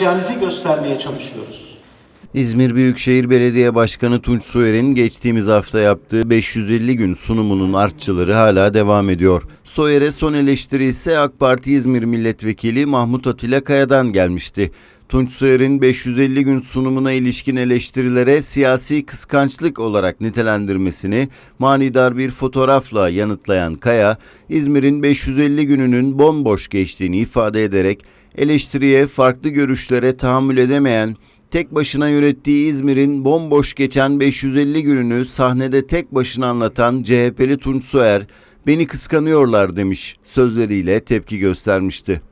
yapabileceğimizi göstermeye çalışıyoruz. İzmir Büyükşehir Belediye Başkanı Tunç Soyer'in geçtiğimiz hafta yaptığı 550 gün sunumunun artçıları hala devam ediyor. Soyer'e son eleştiri ise AK Parti İzmir Milletvekili Mahmut Atilla Kaya'dan gelmişti. Tunç Soyer'in 550 gün sunumuna ilişkin eleştirilere siyasi kıskançlık olarak nitelendirmesini manidar bir fotoğrafla yanıtlayan Kaya, İzmir'in 550 gününün bomboş geçtiğini ifade ederek eleştiriye, farklı görüşlere tahammül edemeyen tek başına yönettiği İzmir'in bomboş geçen 550 gününü sahnede tek başına anlatan CHP'li Tunç Soyer, beni kıskanıyorlar demiş sözleriyle tepki göstermişti.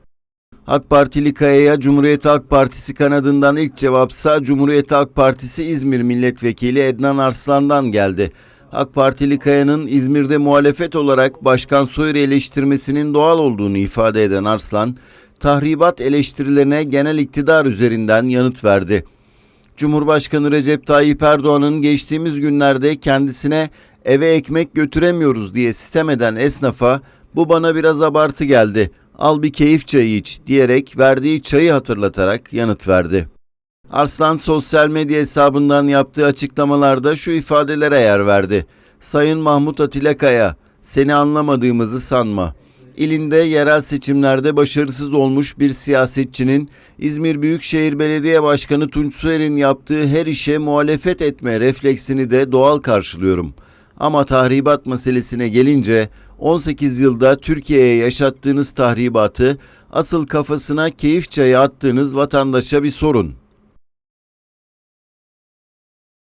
AK Partili Kaya'ya Cumhuriyet Halk Partisi kanadından ilk cevapsa Cumhuriyet Halk Partisi İzmir Milletvekili Ednan Arslan'dan geldi. AK Partili Kaya'nın İzmir'de muhalefet olarak Başkan Soyer'i eleştirmesinin doğal olduğunu ifade eden Arslan, tahribat eleştirilerine genel iktidar üzerinden yanıt verdi. Cumhurbaşkanı Recep Tayyip Erdoğan'ın geçtiğimiz günlerde kendisine eve ekmek götüremiyoruz diye sitem eden esnafa bu bana biraz abartı geldi. Al bir keyif çayı iç diyerek verdiği çayı hatırlatarak yanıt verdi. Arslan sosyal medya hesabından yaptığı açıklamalarda şu ifadelere yer verdi. Sayın Mahmut Atilla Kaya, seni anlamadığımızı sanma. İlinde yerel seçimlerde başarısız olmuş bir siyasetçinin İzmir Büyükşehir Belediye Başkanı Tunç Soyer'in yaptığı her işe muhalefet etme refleksini de doğal karşılıyorum. Ama tahribat meselesine gelince 18 yılda Türkiye'ye yaşattığınız tahribatı asıl kafasına keyif çayı attığınız vatandaşa bir sorun.